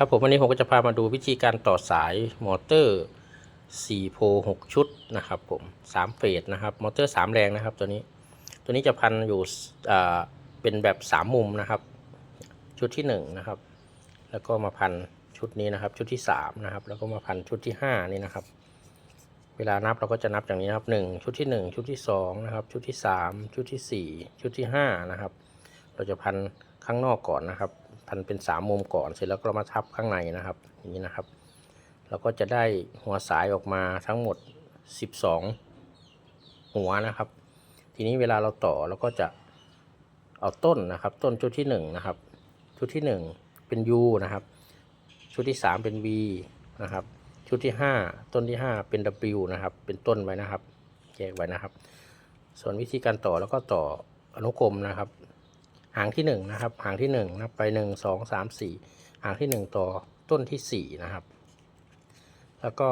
ครับผมวันนี้ผมก็จะพามาดูวิธีการต่อสายมอเตอร์ 4 โพ6ชุดนะครับผม3เฟสนะครับมอเตอร์ 3 แรงนะครับตัวนี้ ตัวนี้จะพันอยู่อ่าเป็นแบบ 3 มุมนะครับ ชุดที่ 1 นะครับ แล้วก็มาพันชุดนี้นะครับ ชุดที่ 3 นะครับ แล้วก็มาพันชุดที่ 5 นี่นะครับ เวลานับเราก็จะนับอย่างนี้นะครับ 1 ชุดที่ 1 ชุดที่2นะครับชุดที่ 3 ชุดที่ 4 ชุดที่5นะครับเราจะพันข้างนอกก่อนนะครับ พันเป็นสามมุมก่อนเสร็จแล้วก็มาทับข้างในนะครับอย่างนี้นะครับเราก็จะได้หัวสายออกมาทั้งหมด 12 หัวนะครับ ทีนี้เวลาเราต่อเราก็จะเอาต้นนะครับ ต้นชุดที่1นะครับชุดที่ 1 เป็น U นะครับ ชุดที่ 3 เป็น V นะครับ ชุดที่ 5 ต้นที่ 5 เป็น W นะครับ เป็นต้นไว้นะครับแยกไว้นะครับ ส่วนวิธีการต่อแล้วก็ต่ออนุกรมนะครับ หางที่หนึ่งนะครับหางที่หนึ่งนับไปหนึ่งสองสามสี่หางที่หนึ่งต่อต้นที่สี่นะครับ แล้วก็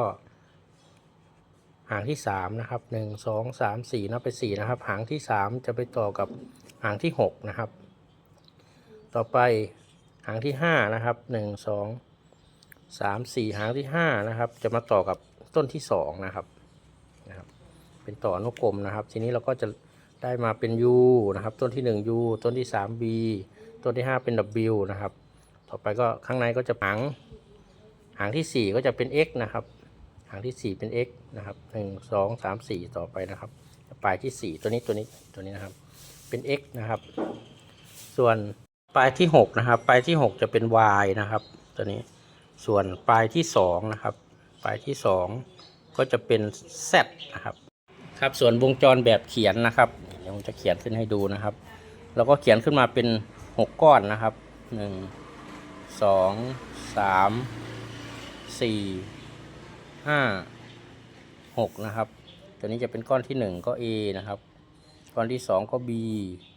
หางที่สามนะครับหนึ่งสองสามสี่นับไปสี่นะครับ หางที่สามจะไปต่อกับหางที่หกนะครับ ต่อไปหางที่ห้านะครับหนึ่งสองสามสี่หางที่ห้านะครับ จะมาต่อกับต้นที่สองนะครับนะครับ เป็นต่อนุกรมนะครับ ทีนี้เราก็จะ ได้มาเป็น U นะครับ ต้นที่ 1 U ต้นที่ 3 B ต้นที่ 5 เป็น W นะครับ ต่อไปก็ข้างในก็จะหางหางที่ 4 ก็จะเป็น X นะครับ หางที่ 4 เป็น X นะครับ 1 2 3 4 ต่อไปนะครับ ปลายที่ 4 ตัวนี้ตัวนี้ตัวนี้นะครับ เป็น X นะครับ ส่วนปลายที่ 6 นะครับ ปลายที่ 6 จะเป็น Y นะครับ ตัวนี้ ส่วนปลายที่ 2 นะครับ ปลายที่ 2 ก็จะเป็น Z นะครับ ครับ ส่วนวงจรแบบเขียนนะครับ ผมจะเขียนขึ้นให้ดูนะครับ แล้วก็เขียนขึ้นมาเป็นหกก้อนนะครับหนึ่งสองสามสี่ห้าหกนะครับ ตัวนี้จะเป็นก้อนที่หนึ่งก็ A นะครับ ก้อนที่สองก็ B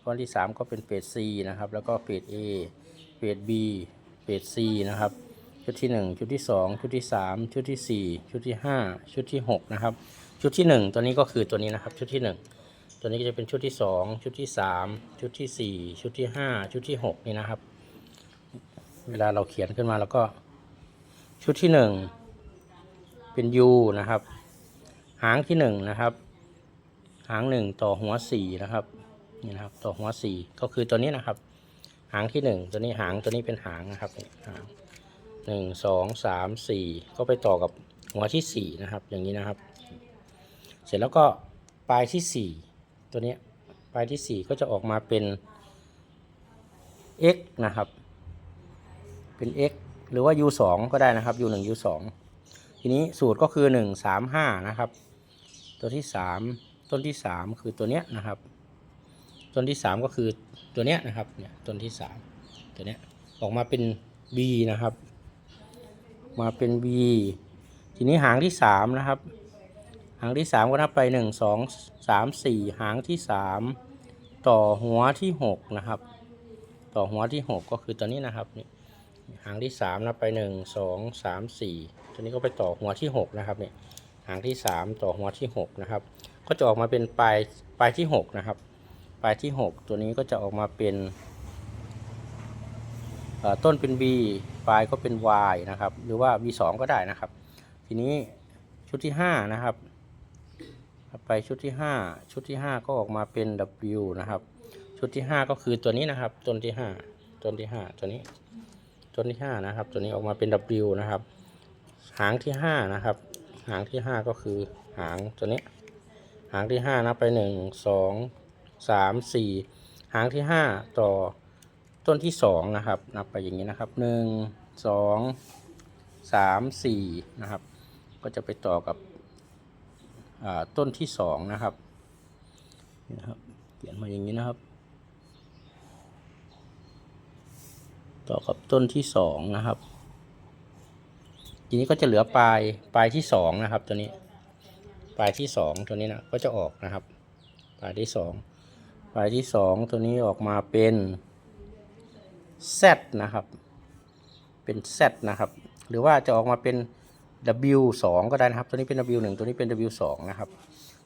ก้อนที่สามก็เป็นเฟส C นะครับ แล้วก็เฟส A เฟส B เฟส C นะครับชุดที่หนึ่งชุดที่สองชุดที่สามชุดที่สี่ชุดที่ห้าชุดที่หกนะครับ ชุดที่หนึ่งตัวนี้ก็คือตัวนี้นะครับ ชุดที่หนึ่ง ตัวนี้ก็จะเป็นชุดที่สองชุดที่สามชุดที่สี่ชุดที่ห้าชุดที่หกนี่นะครับ เวลาเราเขียนขึ้นมาแล้วก็ชุดที่หนึ่งเป็น U นะครับ หางที่หนึ่งนะครับ หางหนึ่งต่อหัวสี่นะครับนี่นะครับต่อหัวสี่ก็คือตัวนี้นะครับ หางที่หนึ่งตัวนี้หางตัวนี้เป็นหางนะครับหางหนึ่งสองสามสี่ก็ไปต่อกับหัวที่สี่นะครับ อย่างนี้นะครับ เสร็จแล้วก็ปลายที่4 ตัวนี้ปลายที่ 4 ก็จะออกมาเป็น x นะครับ เป็น x หรือว่า u 2ก็ได้นะครับ u 1 u 2ทีนี้สูตรก็คือ 1 3 5 นะครับ ตัวที่ 3 ต้นที่ 3 คือตัวเนี้ยนะครับ ต้นที่ 3 ก็คือตัวเนี้ยนะครับ เนี่ยต้นที่ 3 ตัวเนี้ยออกมาเป็น b นะครับ มาเป็น b ทีนี้หางที่ 3 นะครับ หางที่สามก็นับไปหนึ่งสองสามสี่หางที่สามต่อหัวที่หกนะครับ ต่อหัวที่หกก็คือตัวนี้นะครับนี่หางที่สามนับไปหนึ่งสองสามสี่ตัวนี้ก็ไปต่อหัวที่หกนะครับเนี่ยหางที่สามต่อหัวที่หกนะครับ ก็จะออกมาเป็นปลายปลายที่หกนะครับ ปลายที่หกตัวนี้ก็จะออกมาเป็นต้นเป็น B ปลายก็เป็น Y นะครับ หรือว่า V 2ก็ได้นะครับ ทีนี้ชุดที่ห้านะครับ ไปชุดที่ 5 ชุดที่ 5 ก็ออกมาเป็น W นะครับ ชุดที่ 5 ก็คือตัวนี้นะครับต้นที่ 5 ต้นที่ 5 ตัวนี้ต้นที่ 5 นะครับ ตัวนี้ออกมาเป็น W นะครับ หางที่ 5 นะครับ หางที่ 5 ก็คือหางตัวนี้ หางที่5นับไป 1 2 3 4 หางที่ 5 ต่อต้นที่ 2 นะครับ นับไปอย่างนี้นะครับ 1 2 3 4 นะครับ ก็จะไปต่อกับ ต้นที่สองนะครับนี่นะครับเขียนมาอย่างนี้นะครับ ต่อกับต้นที่สองนะครับ ทีนี้ก็จะเหลือปลายปลายที่สองนะครับตัวนี้ปลายที่สองตัวนี้นะก็จะออกนะครับ ปลายที่สองปลายที่สองตัวนี้ออกมาเป็น Z นะครับ เป็น Z นะครับ หรือว่าจะออกมาเป็น W 2ก็ได้นะครับ ตัวนี้เป็น W 1ตัวนี้เป็น W 2นะครับ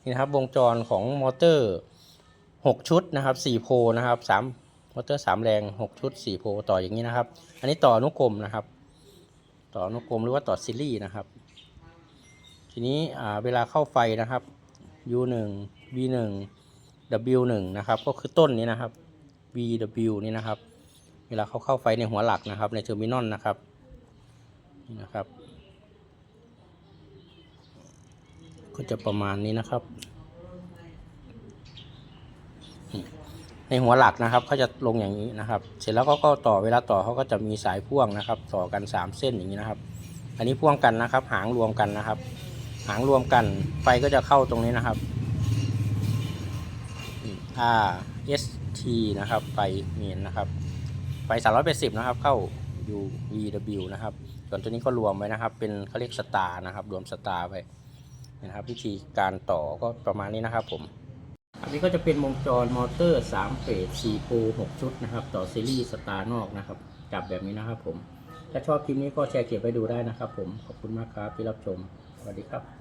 นี่นะครับวงจรของมอเตอร์ 6 ชุดนะครับ4โพนะครับ3มอเตอร์ 3 แรง 6 ชุด 4 โพต่ออย่างนี้นะครับ อันนี้ต่ออนุกรมนะครับ ต่ออนุกรมหรือว่าต่อซีรีส์นะครับ ทีนี้อ่าเวลาเข้าไฟนะครับ U1 V1 W1 นะครับ ก็คือต้นนี้นะครับ VW นี่นะครับ เวลาเขาเข้าไฟในหัวหลักนะครับ ในเทอร์มินอลนะครับ นี่นะครับ ก็จะประมาณนี้นะครับ ในหัวหลักนะครับเขาจะลงอย่างนี้นะครับ เสร็จแล้วเขาก็ต่อเวลาต่อเขาก็จะมีสายพ่วงนะครับ ต่อกัน 3 เส้นอย่างนี้นะครับ อันนี้พ่วงกันนะครับ หางรวมกันนะครับ หางรวมกันไฟก็จะเข้าตรงนี้นะครับ R S T นะครับไฟเมียนนะครับไฟ380 นะครับ เข้า U V W นะครับ ส่วนตัวนี้ก็รวมไว้นะครับ เป็นเขาเรียกสตาร์นะครับ รวมสตาร์ไว้ นะครับ วิธีการต่อก็ประมาณนี้นะครับผม อันนี้ก็จะเป็นวงจรมอเตอร์3เฟส4โปร6ชุดนะครับ ต่อซีรีส์สตาร์นอกนะครับจับแบบนี้นะครับผม ถ้าชอบคลิปนี้ก็แชร์เก็บไปดูได้นะครับผมขอบคุณมากครับที่รับชมสวัสดีครับ